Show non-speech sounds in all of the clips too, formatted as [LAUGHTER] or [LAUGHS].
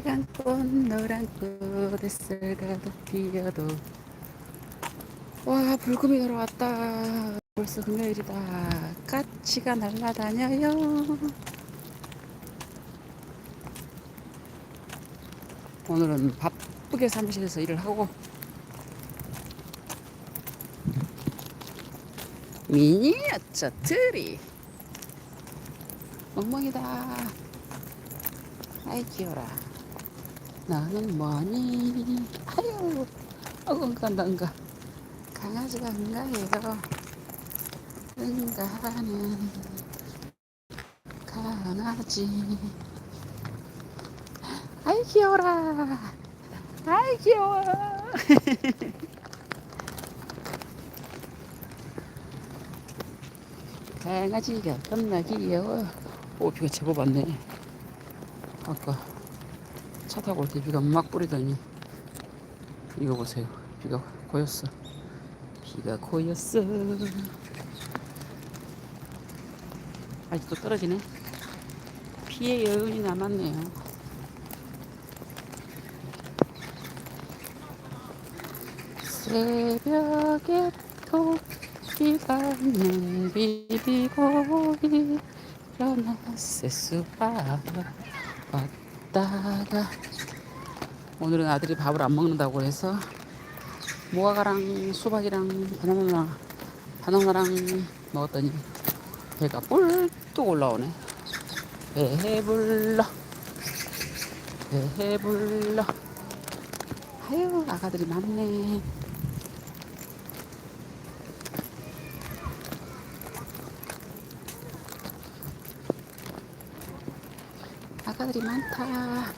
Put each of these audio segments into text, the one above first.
빨간 꽃 노란 꽃 햇살 가득 피어도 와 불금이 돌아왔다. 벌써 금요일이다. 까치가 날아다녀요. 오늘은 바쁘게 사무실에서 일을 하고 미니어처 트리. 멍멍이다. 아이 귀여라 너는 뭐니? 아유 어건간다 응가. 강아지가 응가해요 응가하는. 강아지. 아이 귀여워라. 아이 귀여워. [LAUGHS] 강아지가 겁나 귀여워. 오 비가 제법 왔네. 아까 차 타고 올 때 비가 막 뿌리더니 이거 보세요. 비가 고였어. 비가 고였어. 아직도 떨어지네. 피해 여운이 남았네요. 새벽에 토끼 밟는 비비고기 일어나 세수하 러 왔다가 오늘은 아들이 밥을 안 먹는다고 해서 무화과랑 수박이랑 바나나 바나나랑 먹었더니 배가 뿔뚝 올라오네. 배불러 배불러. 아유 아가들이 많네 아가들이 많다.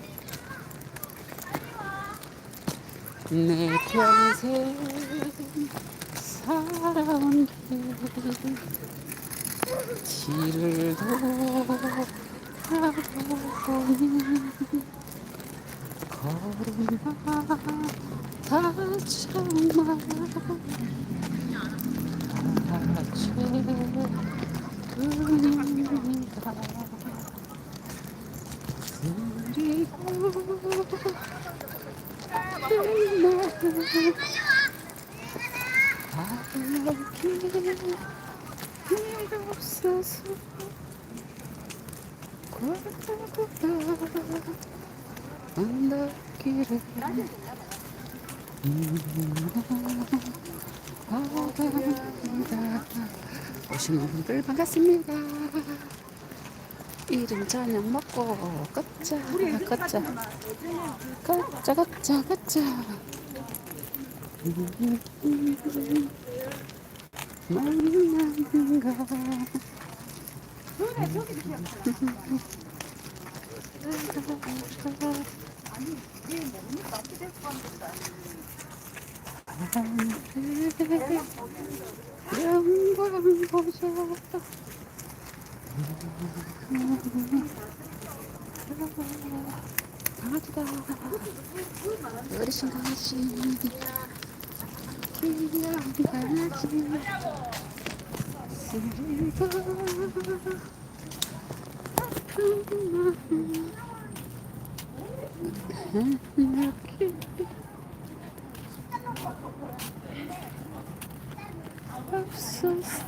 내 평생 살아온 길 길을 돌아보니 걸음마 다 참아. 다채뿐이다. 그리고 바라길 일 오신 분들 반갑습니다 이른 저녁 먹고 걷자 걷자 걷자 걷자. 걷자. 만난가 영광 보자. 강아지다 어르신 강아지 귀여운 강아지 슬퍼 아픈 마음 이렇게 없어서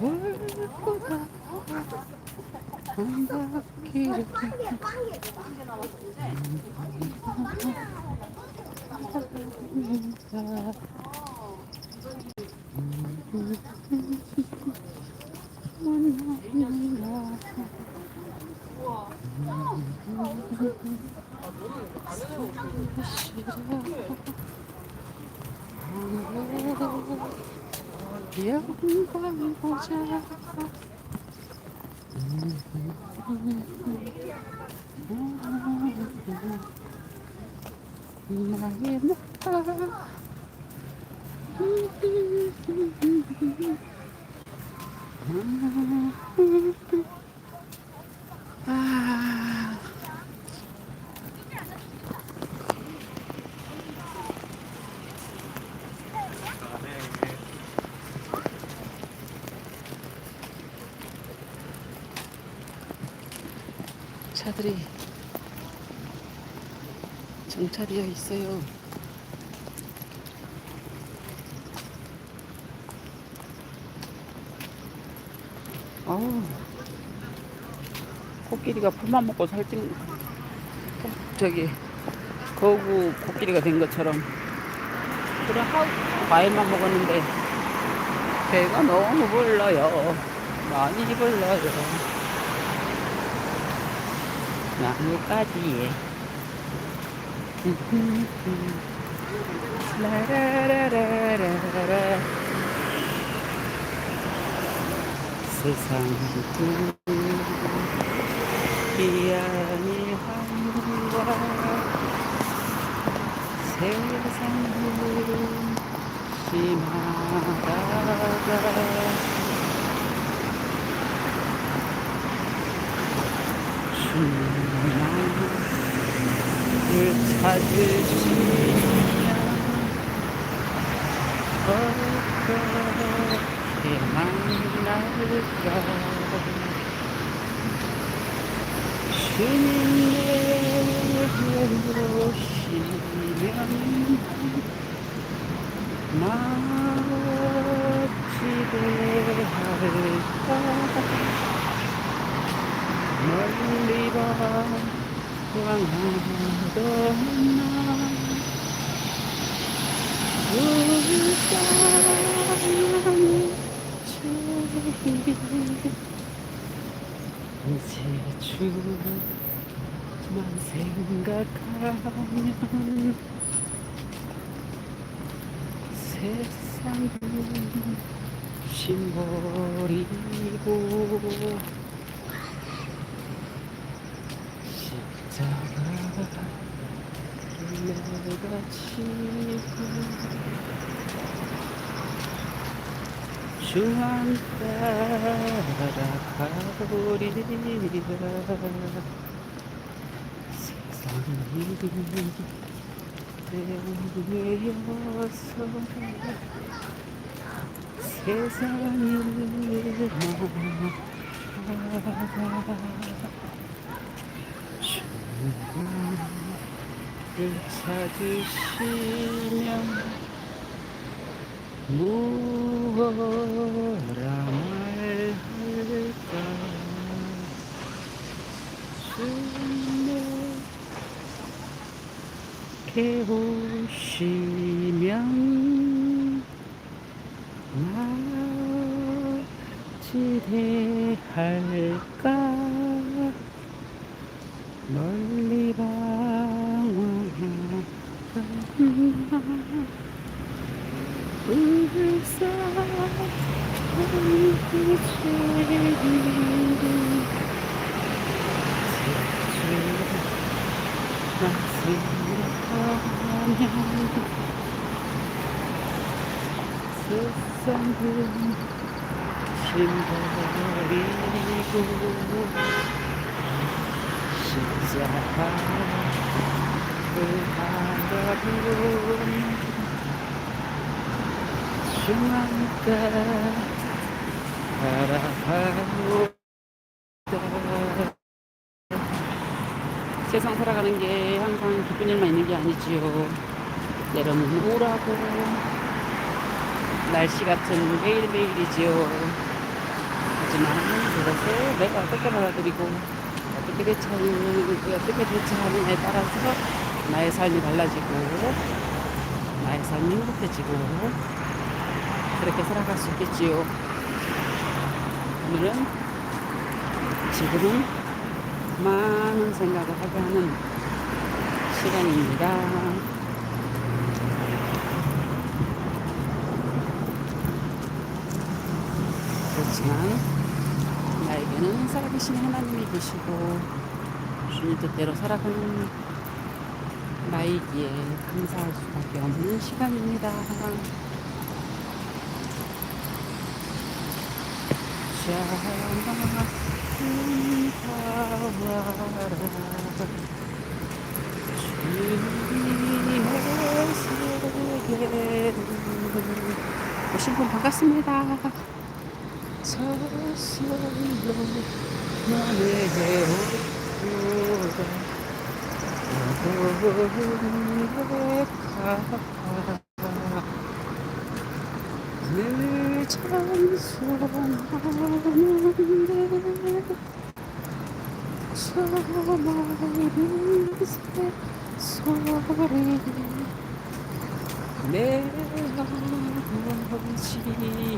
골고다 반갑기를 바랍니다. 만납니다. 영광 보자 나의 나라 아, 차들이 정차되어 있어요. 어우, 코끼리가 풀만 먹고 살찐, 저기, 거구 코끼리가 된 것처럼 그런 하우 과일만 먹었는데 배가 너무 불러요. 많이 불러요. 나뭇가지에. 라라라라라라. 세상 비아니 한과 세상은 심하다가 주님을 찾으시면 어떻게 만날까 주님 내게 오시면 마치게 할까 멀리 방황하던 나 제일 이제 주만 생각하면 세상은 심버리고 십자가를 내가 지고 중앙 따라 가버리라. 세상이 때문에여서 세상을 주 를 찾으시면 무엇라 말할까? 주님께 오시면 마치대 할까? 멀리 방 황하던 바라보다 세상 살아가는 게 항상 기쁜 일만 있는 게 아니지요. 때로는 우울하고 날씨 같은 매일매일이지요. 하지만 그것을 내가 어떻게 받아들이고 어떻게 대처하는 어떻게 대처하느냐에 따라서 나의 삶이 달라지고 나의 삶이 행복해지고 그렇게 살아갈 수 있겠지요. 오늘은 지금은 많은 생각을 하게 하는 시간입니다. 그렇지만 나에게는 살아계신 하나님이 계시고 주님 뜻대로 살아가는 나이기에 감사할 수밖에 없는 시간입니다. 오신 분 반갑습니다. 저절로 너의 늘 찬송하는데 저 맑은 새소리 내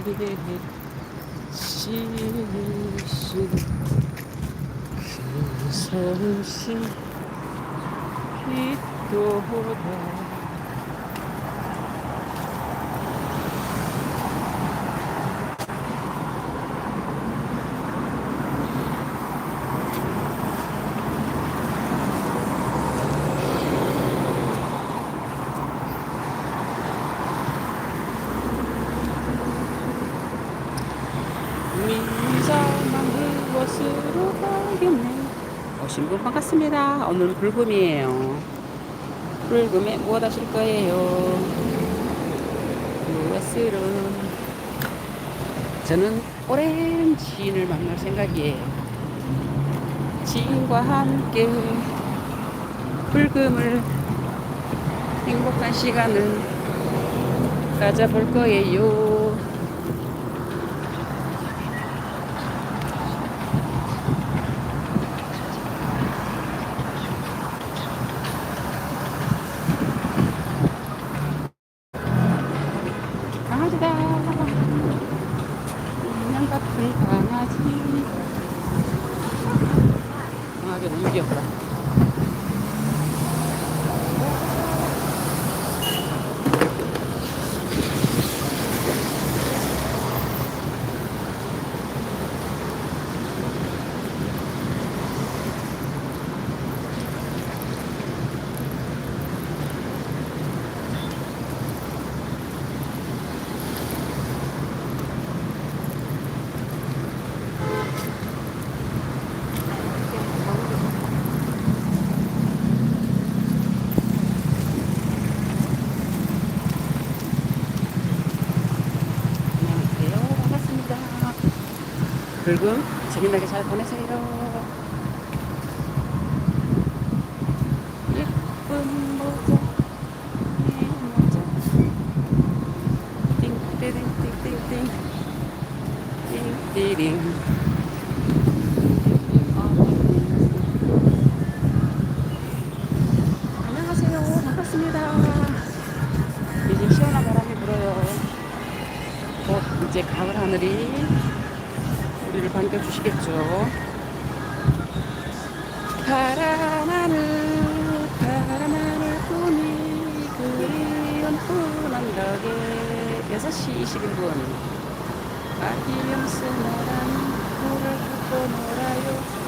아버지의 시신 그 성신 빛도다 미자만 그것으로 가겠네 오신 분 반갑습니다. 오늘은 불금이에요. 불금에 무엇 하실 거예요? 무엇으로 저는 오랜 지인을 만날 생각이에요. 지인과 함께 불금을 행복한 시간을 가져볼 거예요 강아지다. 인형 같은 강아지. 강아지 너무 귀엽다. 안녕하세요. 반갑습니다. 불금 재미나게 잘 보내세요. 예쁜 모자, 내 모자. 띵띵띵띵띵. 띵띵띵. 안녕하세요. 반갑습니다. 요즘 시원한 바람이 불어요. 곧 이제 가을 하늘이 우리를 반겨주시겠죠. 파란 하늘, 파란 하늘 꿈이 그리운 푸른 덕에 6시 21분. 아디움스 나란 물을 붓고 놀아요.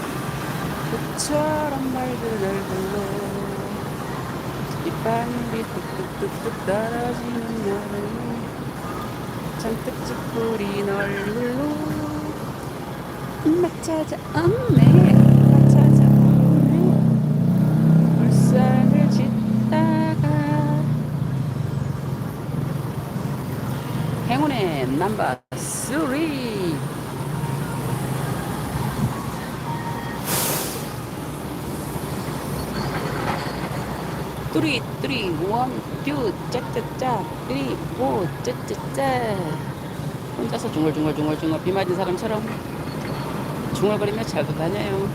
흙처럼 맑은 얼굴로 빗방울이 뚝뚝뚝뚝 떨어지는 여름 잔뜩 찌푸린 얼굴로 엄마 찾아왔네 불쌍을 짓다가 행운의 넘버 3 뚜리 뚜리 원투 짜짜짜 뚜리 오 짜짜짜 혼자서 중얼중얼중얼중얼 비 맞은 사람처럼 중얼거리며 잘 다녀요.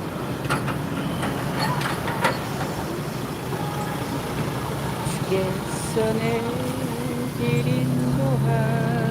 주께서 내 길 인 도하시네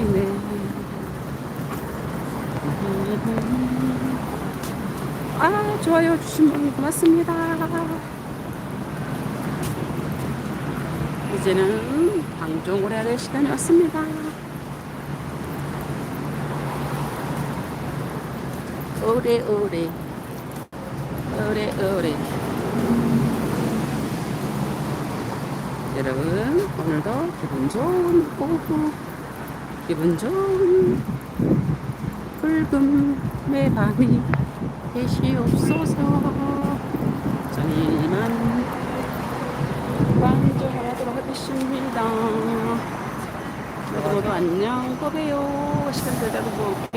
아 좋아요 주신 분 고맙습니다. 이제는 방종을 해야 될 시간이 왔습니다. 오래오래. 오래오래. 여러분 오늘도 기분 좋은 오후. 기분 좋은 붉은 밤이 계시옵소서. 저는 이만 완주하도록 하겠습니다. 모두 모두 안녕. 또 봬요. 시간 되자고